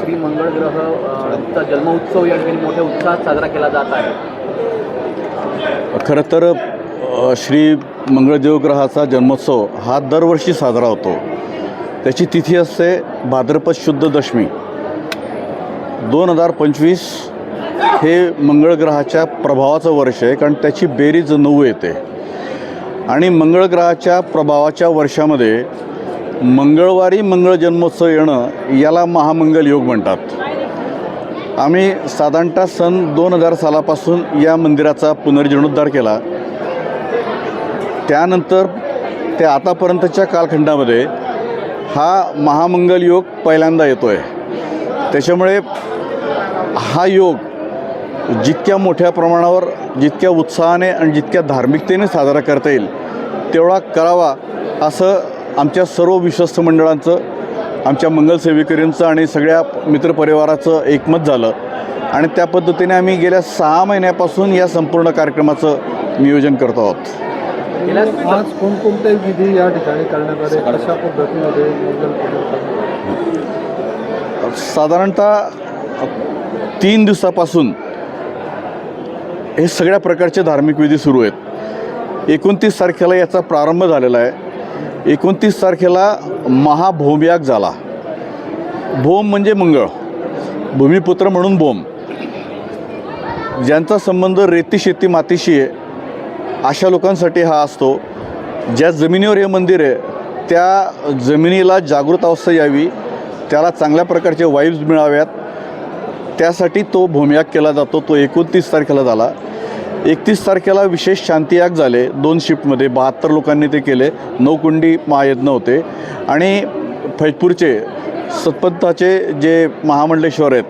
श्री मंगळ ग्रह चा जन्मोत्सव या ठिकाणी मोठ्या उत्साहात साजरा केला जात आहे. खरं तर श्री मंगळदेव ग्रहाचा जन्मोत्सव हा दरवर्षी साजरा होतो. त्याची तिथी असते भाद्रपद शुद्ध दशमी. दोन हजार पंचवीस हे मंगळ ग्रहाच्या प्रभावाचं वर्ष आहे कारण त्याची बेरीज नऊ येते. आणि मंगळ ग्रहाच्या प्रभावाच्या वर्षामध्ये मंगळवारी मंगळ जन्मोत्सव येणं याला महामंगल योग म्हणतात. आम्ही साधारणतः सन दोन हजार सालापासून या मंदिराचा पुनर्जीर्णोद्धार केला. त्यानंतर ते आतापर्यंतच्या कालखंडामध्ये हा महामंगल योग पहिल्यांदा येतो आहे त्याच्यामुळे हा योग जितक्या मोठ्या प्रमाणावर जितक्या उत्साहाने आणि जितक्या धार्मिकतेने साजरा करता येईल तेवढा करावा असं आमच्या सर्व विश्वस्त मंडळांचं आमच्या मंगल सेवेकरींचं आणि सगळ्या मित्रपरिवाराचं एकमत झालं. आणि त्या पद्धतीने आम्ही गेल्या सहा महिन्यापासून या संपूर्ण कार्यक्रमाचं नियोजन करतो आहोत. आज कोणकोणते विधी या ठिकाणी करण्यात आले पद्धतीमध्ये साधारणतः तीन दिवसापासून हे सगळ्या प्रकारचे धार्मिक विधी सुरू आहेत. एकोणतीस तारखेला याचा प्रारंभ झालेला आहे. एकोणतीस तारखेला महाभूमयाग झाला. भोम म्हणजे मंगळ. भूमिपुत्र म्हणून भोम. ज्यांचा संबंध रेती शेती मातीशी आहे अशा लोकांसाठी हा असतो. ज्या जमिनीवर हे मंदिर आहे त्या जमिनीला जागृत अवस्था यावी त्याला चांगल्या प्रकारचे वाईब्स मिळाव्यात. त्यासाठी तो भूमियाग केला जातो. तो एकोणतीस तारखेला झाला. एकतीस तारखेला विशेष शांतियाग झाले. दोन शिफ्टमध्ये बहात्तर लोकांनी ते केले. नौकुंडी महायज्ञ होते. आणि फैजपूरचे सतपंथाचे जे महामंडलेश्वर आहेत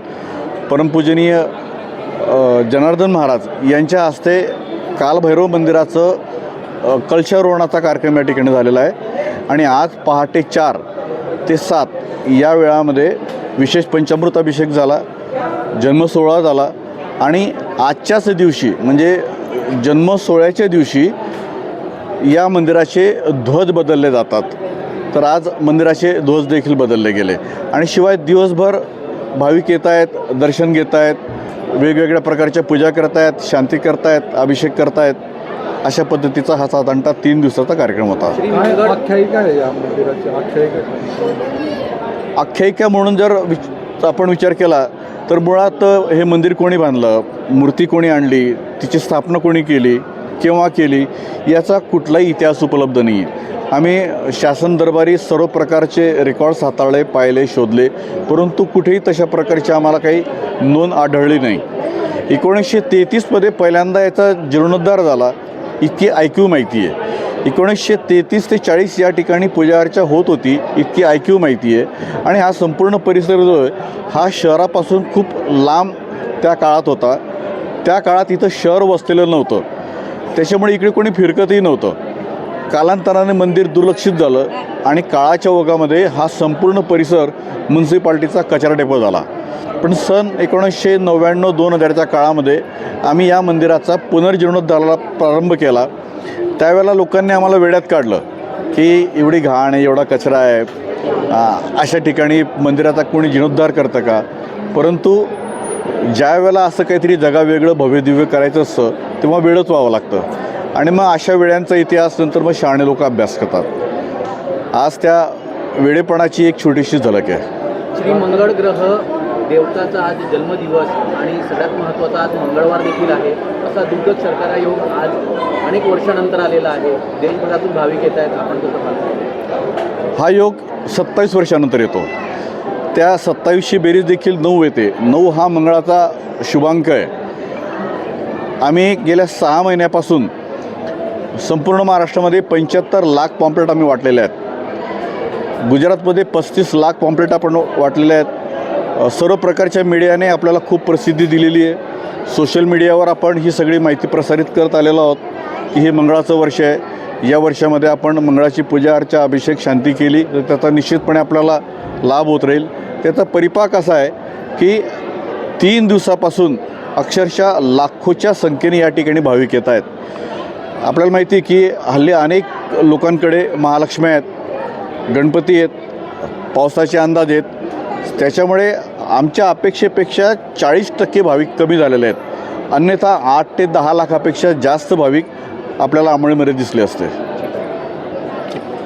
परमपूजनीय जनार्दन महाराज यांच्या हस्ते कालभैरव मंदिराचं कलशारोहणाचा कार्यक्रम या ठिकाणी झालेला आहे. आणि आज पहाटे चार ते सात या वेळामध्ये विशेष पंचामृत अभिषेक झाला. जन्मसोहळा झाला. आणि आजच्याच दिवशी म्हणजे जन्मसोहळ्याच्या दिवशी या मंदिराचे ध्वज बदलले जातात. तर आज मंदिराचे ध्वज देखील बदलले गेले. आणि शिवाय दिवसभर भाविक येत आहेत दर्शन घेत आहेत वेगवेगळ्या प्रकारच्या पूजा करत आहेत शांती करतायत अभिषेक करतायत अशा पद्धतीचा हा साधारणतः तीन दिवसाचा कार्यक्रम होता. आख्यायिका म्हणून जर विच आपण विचार केला तर मुळात हे मंदिर कोणी बांधलं? मूर्ती कोणी आणली? तिची स्थापना कोणी केली? केव्हा केली? याचा कुठलाही इतिहास उपलब्ध नाही आहे आम्ही शासन दरबारी सर्व प्रकारचे रेकॉर्ड्स हाताळले पाहिले शोधले परंतु कुठेही तशा प्रकारची आम्हाला काही नोंद आढळली नाही. एकोणीसशे तेहतीसमध्ये पहिल्यांदा याचा जीर्णोद्धार झाला. इतकी ऐक्यू माहिती आहे एकोणीसशे तेहतीस ते चाळीस या ठिकाणी पूजा अर्चा होत होती इतकी ऐकीव माहिती आहे. आणि हा संपूर्ण परिसर जो आहे हा शहरापासून खूप लांब त्या काळात होता. त्या काळात इथं शहर वसलेलं नव्हतं. त्याच्यामुळे इकडे कोणी फिरकतही नव्हतं. कालांतराने मंदिर दुर्लक्षित झालं आणि काळाच्या ओघामध्ये हा संपूर्ण परिसर म्युन्सिपाल्टीचा कचरा डेपो झाला. पण सन एकोणीसशे नव्याण्णव दोन हजारच्या काळामध्ये आम्ही या मंदिराचा पुनर्जीर्णोद्धाराला प्रारंभ केला. त्यावेळेला लोकांनी आम्हाला वेड्यात काढलं की एवढी घाण आहे एवढा कचरा आहे. अशा ठिकाणी मंदिराचा कोणी जीर्णोद्धार करतं का? परंतु ज्या वेळेला असं काहीतरी जगावेगळं भव्यदिव्य करायचं असतं तेव्हा वेळच व्हावं लागतं. आणि मग अशा वेळांचा इतिहास नंतर मग शहाणे लोक अभ्यास करतात. आज त्या वेळेपणाची एक छोटीशी झलक आहे. श्री मंगळ ग्रह देवताचा आज जन्मदिवस आणि सगळ्यात महत्त्वाचा आज मंगळवार देखील आहे असा दुर्गत सरकारा योग आज अनेक वर्षानंतर आलेला आहे. देशभरातून भाविक येत आहेत. आपण कसं पाहतो. हा योग सत्तावीस वर्षानंतर येतो. त्या सत्तावीसशे बेरीज देखील नऊ येते. नऊ हा मंगळाचा शुभांक आहे. आम्ही गेल्या सहा महिन्यापासून संपूर्ण महाराष्ट्रामध्ये पंच्याहत्तर लाख पॉम्पलेट आम्ही वाटलेले आहेत. गुजरातमध्ये पस्तीस लाख पॉम्पलेट आपण वाटलेले आहेत. सर्व प्रकारच्या मीडियाने आपल्याला खूप प्रसिद्धी दिलेली आहे. सोशल मीडियावर आपण ही सगळी माहिती प्रसारित करत आलेलो आहोत की हे मंगळाचं वर्ष आहे. या वर्षामध्ये आपण मंगळाची पूजा अर्चा अभिषेक शांती केली. तर त्याचा निश्चितपणे आपल्याला लाभ होत राहील. त्याचा परिपाक असा आहे की तीन दिवसापासून अक्षरशः लाखोच्या संख्येने या ठिकाणी भाविक येत आहेत. आपल्याला माहिती आहे की हल्ली अनेक लोकांकडे महालक्ष्मी आहेत गणपती आहेत पावसाचे अंदाज आहेत. त्याच्यामुळे आमच्या अपेक्षेपेक्षा चाळीस टक्के भाविक कमी झालेले आहेत. अन्यथा आठ ते दहा लाखापेक्षा जास्त भाविक आपल्याला आंबळीमध्ये दिसले असते.